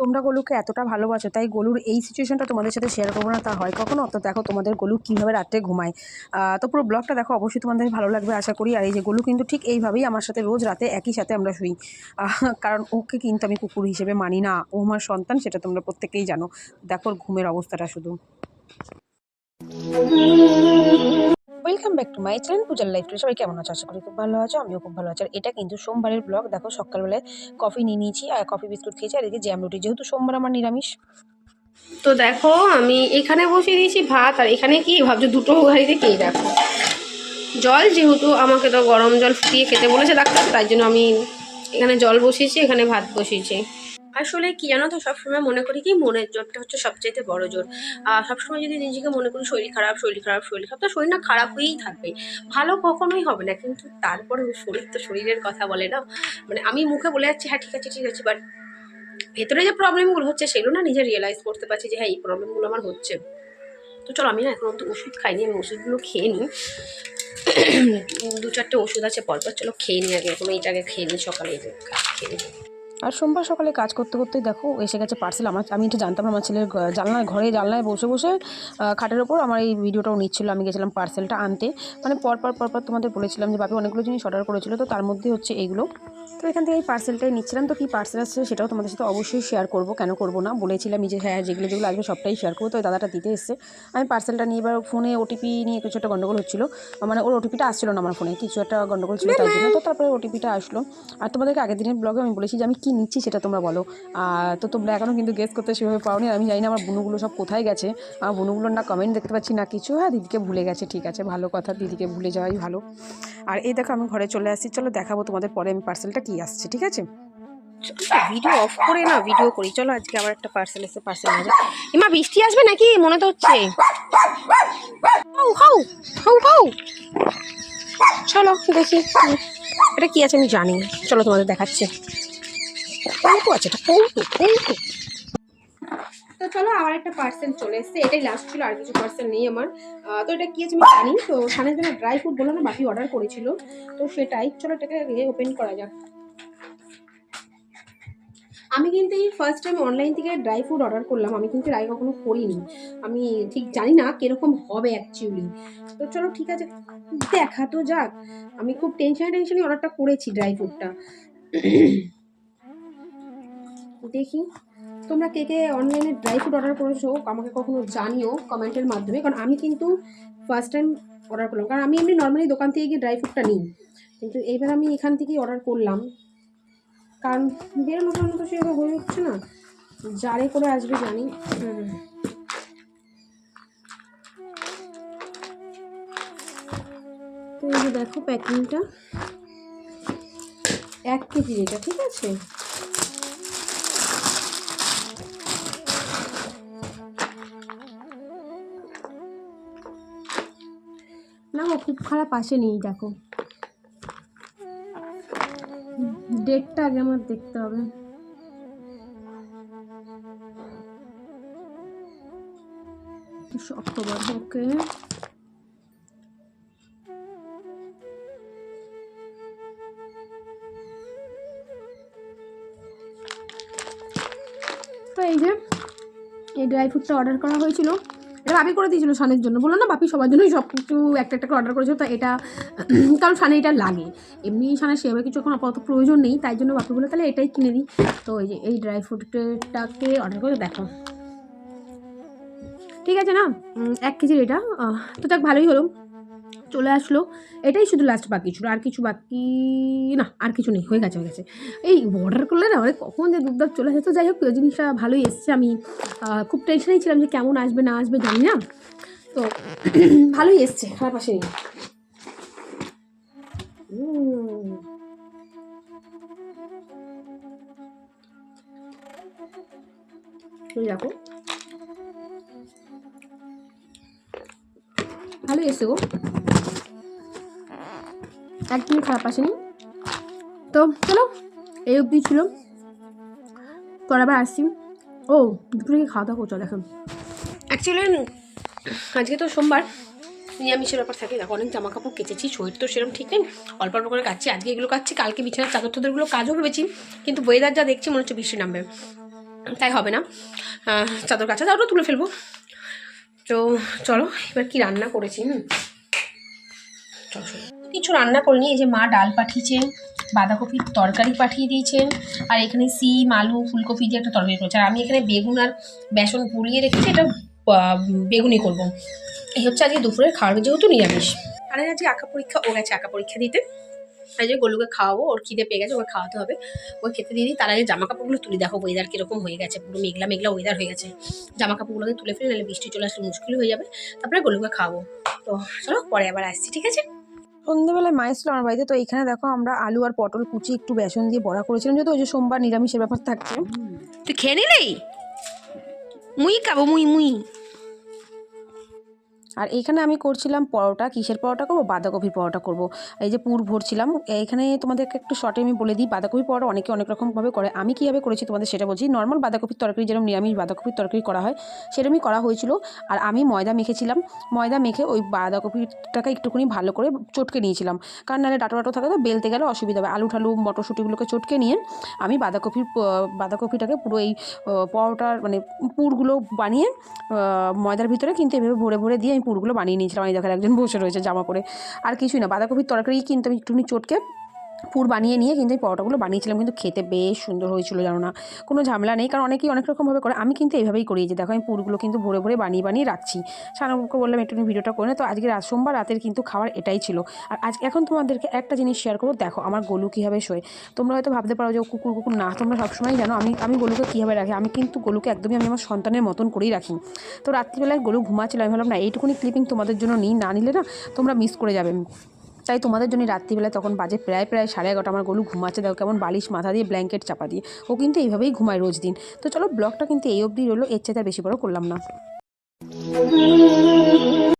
তোমরা গোলুকে এতটা ভালোবাসো, তাই গোলুর এই সিচুয়েশনটা তোমাদের সাথে শেয়ার করব না, তা হয় কখনো? তো দেখো তোমাদের গোলু কীভাবে রাত্রে ঘুমায়। তো পুরো ব্লগটা দেখো, অবশ্যই তোমাদের ভালো লাগবে, আশা করি। আর এই যে গোলু কিন্তু ঠিক এইভাবেই আমার সাথে রোজ রাতে একই সাথে আমরা শুই। কারণ ওকে কিন্তু আমি কুকুর হিসেবে মানি না, ও আমার সন্তান, সেটা তোমরা প্রত্যেকেই জানো। দেখো ঘুমের অবস্থাটা শুধু। Welcome back to my channel পূজার লাইফ সবাই কেমন আছো? আশা করি খুব ভালো আছো, আমিও খুব ভালো আছি। আর এটা কিন্তু সোমবারের ব্লগ দেখো, সকালবেলায় কফি নিয়ে নিয়েছি আর কফি বিস্কুট খেয়েছি। আর এদিকে জ্যাম রুটি, যেহেতু সোমবার আমার নিরামিষ। তো দেখো, আমি এখানে বসিয়ে দিয়েছি ভাত, আর এখানে কি? ভাবছ দুটো গাড়িতে কে দেখো? জল, যেহেতু আমাকে তো গরম জল ফুটিয়ে খেতে বলেছে ডাক্তার, তাই জন্য আমি এখানে জল বসিয়েছি, এখানে ভাত বসিয়েছি। আসলে কি জানো তো, সবসময় মনে করি কি, মনের জোরটা হচ্ছে সবচাইতে বড় জোর। সবসময় যদি নিজেকে মনে করি শরীর খারাপ শরীর খারাপ শরীর খারাপ, তো শরীর না খারাপ হয়েই থাকবে। ভালো কখনোই হবে না, কিন্তু তারপরে শরীর তো শরীরের কথা বলে না। মানে আমি মুখে বলে যাচ্ছি হ্যাঁ ঠিক আছে ঠিক আছে বাট ভেতরে যে প্রবলেমগুলো হচ্ছে, সেগুলো না নিজে রিয়েলাইজ করতে পারছি যে হ্যাঁ এই প্রবলেমগুলো আমার হচ্ছে। তো চলো, আমি না এখন অব্দি ওষুধ খাইনি আমি ওষুধগুলো খেয়ে নিই। দু চারটে ওষুধ আছে, পরপর চলো খেয়ে নিই আগে, এখন এইটা আগে খেয়ে নিই, সকালে খেয়ে নিই। আর সোমবার সকালে কাজ করতে করতে দেখো এসে গেছে পার্সেল আমার আমি একটু জানতাম আমার ছেলের জানলায় ঘরে, জানলায় বসে বসে খাটের ওপর আমার এই ভিডিওটাও নিচ্ছিল। আমি গেছিলাম পার্সেলটা আনতে। মানে পরপর পরপর তোমাদের বলেছিলাম যে বাপি অনেকগুলো জিনিস অর্ডার করেছিল। তো তার মধ্যে হচ্ছে এইগুলো তো এখান থেকে এই পার্সেলটাই নিচ্ছিলাম। তো কী পার্সেল আসছে সেটাও তোমাদের সাথে অবশ্যই শেয়ার করব। কেন করব না? বলেছিলাম যে হ্যাঁ যেগুলো যেগুলো আসবে সবটাই শেয়ার করব। তো দাদাটা দিতে এসছে। আমি পার্সেলটা নিয়ে এবার ফোনে ওটিপি নিয়ে কিছু একটা গন্ডগোল হচ্ছিল। মানে ওর ওটিপিটা আসছিল না আমার ফোনে কিছু একটা গন্ডগোল ছিল তার জন্য। তো তারপরে ওটিপিটা আসলো। আর তোমাদেরকে আগের দিনের ব্লগে আমি বলেছি যে আমি কী নিচ্ছি সেটা তোমরা বলো। আর তো তোমরা এখনও কিন্তু গেস করতে সেভাবে পাওনি। আমি জানি না আমার বুনুগুলো সব কোথায় গেছে। আমার বুনুগুলোর না কমেন্ট দেখতে পাচ্ছি, না কিছু। হ্যাঁ দিদিকে ভুলে গেছে। ঠিক আছে, ভালো কথা। দিদিকে ভুলে যাওয়াই ভালো। আর এই দেখো আমি ঘরে চলে আসছি। চলো দেখাবো তোমাদের পরে আমি পার্সেলটা কী আসছে ঠিক আছে? ভিডিও অফ করে না ভিডিও করি। চলো আজকে আবার একটা পার্সেল এসে পার্সেল নিয়ে এমা বৃষ্টি আসবে নাকি? মনে তো হচ্ছে। হাউ হাউ হাউ হাউ। চলো দেখি। এটা কি আছে আমি জানি না। চলো তোমাদের দেখাচ্ছি। কৌটো আছে এটা কৌটো কৌটো তো চলো আবার একটা পার্সেল চলে এসেছে। এটাই লাস্ট ছিল আর কিছু পার্সেল নেই আমার। তো এটা কি আছে আমি জানি তো সানের জন্য ড্রাই ফ্রুট বলো না বাকি অর্ডার করেছিল। তো সেটাই। চলো এটাকে ওপেন করা যাক। আমি কিন্তু এই ফার্স্ট টাইম অনলাইন থেকে ড্রাই ফ্রুট অর্ডার করলাম। আমি কিন্তু আগে কখনো করিনি। আমি ঠিক জানি না কীরকম হবে অ্যাকচুয়ালি তো চলো ঠিক আছে, দেখা তো যাক। আমি খুব টেনশনে টেনশনে অর্ডারটা করেছি ড্রাই ফ্রুটটা দেখি, তোমরা কে কে অনলাইনে ড্রাই ফ্রুট অর্ডার করেছ আমাকে কখনো জানিও কমেন্টের মাধ্যমে। কারণ আমি কিন্তু ফার্স্ট টাইম অর্ডার করলাম। কারণ আমি এমনি নর্মালি দোকান থেকে গিয়ে ড্রাই ফ্রুটটা নিই। কিন্তু এবার আমি এখান থেকেই অর্ডার করলাম। কারণ বেরোনো টেরোনো তো সেভাবে হয়ে উঠছে না। জারে করে আসবে জানি। তো দেখো প্যাকিংটা। এক কেজি এটা, ঠিক আছে? না খুব খারাপ আসেনি, দেখো। ডেটটা আগে আমার দেখতে হবে। অক্টোবর ওকে তো এই যে, এই ড্রাই ফ্রুটটা অর্ডার করা হয়েছিল। বাপি করে দিয়েছিল সানের জন্য। বলল, না বাপি, সবার জন্যই সব কিছু একটা একটা করে অর্ডার করেছিল, তো এটা কারণ সানে এটা লাগে। এমনি সানের সেভাবে কিছু এখন আপাতত প্রয়োজন নেই, তাই জন্য বাপি বলে তাহলে এটাই কিনে দিই। তো এই যে, এই ড্রাই ফ্রুটটাকে অর্ডার করে দেখো। ঠিক আছে না? এক কেজির এটা। তো যাক, ভালোই হলো। চলে আসলো। এটাই শুধু লাস্ট বাকি ছিল, আর কিছু বাকি না, আর কিছু নেই, হয়ে গেছে হয়ে গেছে। এই অর্ডার করলে না মানে কখন যে দুধ চলে আসে, তো যাই হোক জিনিসটা ভালোই এসছে। আমি খুব টেনশনেই ছিলাম যে কেমন আসবে, না আসবে, জানি না। তো ভালোই এসছে, খারাপ দেখো। ভালোই এসছে গো। একদমই খারাপ আসেনি। তো চলো, এই অবধি ছিল। পরে আবার আসছি। ও, দুপুরে খাওয়া দাওয়া করছ দেখুন অ্যাকচুয়ালি আজকে তো সোমবার। নিরামিষের ব্যাপার থাকে। দেখো, অনেক জামা কাপড় কেচেছি, শরীর তো সেরকম ঠিক নেই। অল্প অল্প করে কাচ্ছি আজকে এগুলো কাচ্ছি কালকে বিছানার চাদর টাদরগুলো কাজও ভেবেছি। কিন্তু ওয়েদার যা দেখছি, মনে হচ্ছে বৃষ্টি নামবে। তাই হবে না। চাদর কাছা চাদরও তুলে ফেলব। তো চলো, এবার কি রান্না করেছি চলো। কিছু রান্না করিনি, এই যে মা ডাল পাঠিয়েছেন বাঁধাকপির তরকারি পাঠিয়ে দিয়েছেন, আর এখানে সিম, আলু, ফুলকপি দিয়ে একটা তরকারি করেছে। আর আমি এখানে বেগুন আর বেসন গুলিয়ে রেখেছি, এটা বেগুনি করব। এই হচ্ছে আজকে দুপুরের খাওয়ার, যেহেতু নিরামিষ। আর আজকে আঁকা পরীক্ষা, ও গেছে আঁকা পরীক্ষা দিতে। এই যে গোলুকে খাওয়াবো, ওর খিদে পেয়ে গেছে, ওকে খাওয়াতে হবে। ওই খেতে দিয়ে দিই তার আগে জামা কাপড়গুলো তুলে দেখো ওয়েদার কীরকম হয়ে গেছে, পুরো মেঘলা মেঘলা ওয়েদার হয়ে গেছে। জামা কাপড়গুলোকে তুলে ফেলে, নাহলে বৃষ্টি চলে আসলে মুশকিল হয়ে যাবে। তারপরে গোলুকে খাওয়াবো। তো চলো, পরে আবার আসছি, ঠিক আছে? সন্ধ্যেবেলায় মা এসেছিল আমার বাড়িতে। তো এখানে দেখো আমরা আলু আর পটল, কুচি, একটু বেসন দিয়ে বড়া করেছিলাম। যেহেতু ওই যে সোমবার নিরামিষের ব্যাপার থাকছে। তুই খেয়ে নিলি? মুই খাব, মুই মুই। আর এইখানে আমি করছিলাম পরোটা। কিসের পরোটা করব? বাঁধাকপির পরোটা করব। এই যে পুর ভরছিলাম এইখানে তোমাদেরকে একটু শর্টে আমি বলে দিই, বাঁধাকপির পরোটা অনেকে অনেক রকমভাবে করে। আমি কীভাবে করেছি তোমাদের সেটা বলছি। নর্মাল বাঁধাকপির তরকারি, যেরকম নিরামিষ বাঁধাকপির তরকারি করা হয়, সেরকমই করা হয়েছিল। আর আমি ময়দা মেখেছিলাম। ময়দা মেখে ওই বাঁধাকপিটাকে একটুখানি ভালো করে চটকে নিয়েছিলাম। কারণ নাহলে ডাটো ডাটো থাকে তো বেলতে গেলে অসুবিধা হবে। আলু ঠালু, মটরশুঁটিগুলোকে চটকে নিয়ে আমি বাঁধাকপির বাঁধাকপিটাকে পুরো এই পরোটার মানে পুরগুলো বানিয়ে ময়দার ভিতরে কিন্তু এভাবে ভরে ভরে দিয়ে পুরগুলো বানিয়ে নিয়েছিলাম। আমি দেখার একজন বসে রয়েছে জামা পরে। আর কিছুই না, বাঁধাকপির তরকারি কিন্তু আমি একটুখানি চটকে পুর বানিয়ে নিয়ে কিন্তু এই পরোটাগুলো বানিয়েছিলাম। কিন্তু খেতে বেশ সুন্দর হয়েছিল জানো না। কোনো ঝামেলা নেই। কারণ অনেকেই অনেক রকমভাবে করে। আমি কিন্তু এইভাবেই করি। যে দেখো, আমি পুরগুলো কিন্তু ভরে ভরে বানিয়ে বানিয়ে রাখছি। সানাবুকে বললাম, একটু ভিডিওটা করে তো আজকে রাত সোমবার, রাতের কিন্তু খাওয়ার এটাই ছিল। আর আজ এখন তোমাদেরকে একটা জিনিস শেয়ার করব। দেখো, আমার গলু কীভাবে শোয়। তোমরা হয়তো ভাবতে পারো যে কুকুর কুকুর। না, তোমরা সবসময় জানো, আমি আমি গলুকে কীভাবে রাখি? আমি কিন্তু গলুকে একদমই আমি আমার সন্তানের মতন করেই রাখি। তো রাত্রিবেলায় গলু ঘুমাচ্ছিল। আমি ভাবলাম, না, এইটুকুনি ক্লিপিং তোমাদের জন্য নিই। না নিলে না তোমরা মিস করে যাবে। তাই তোমাদের জন্য রাত্রিবেলা তখন বাজে প্রায় প্রায় সাড়ে এগারোটা, আমার গলু ঘুমাচ্ছে। দেখো কেমন বালিশ, মাথা দিয়ে ব্ল্যাঙ্কেট চাপা দিয়ে। ও কিন্তু এইভাবেই ঘুমায় রোজ দিন। তো চলো ব্লগটা কিন্তু এই অবধি রইল। এর চাইতে বেশি বড় করলাম না।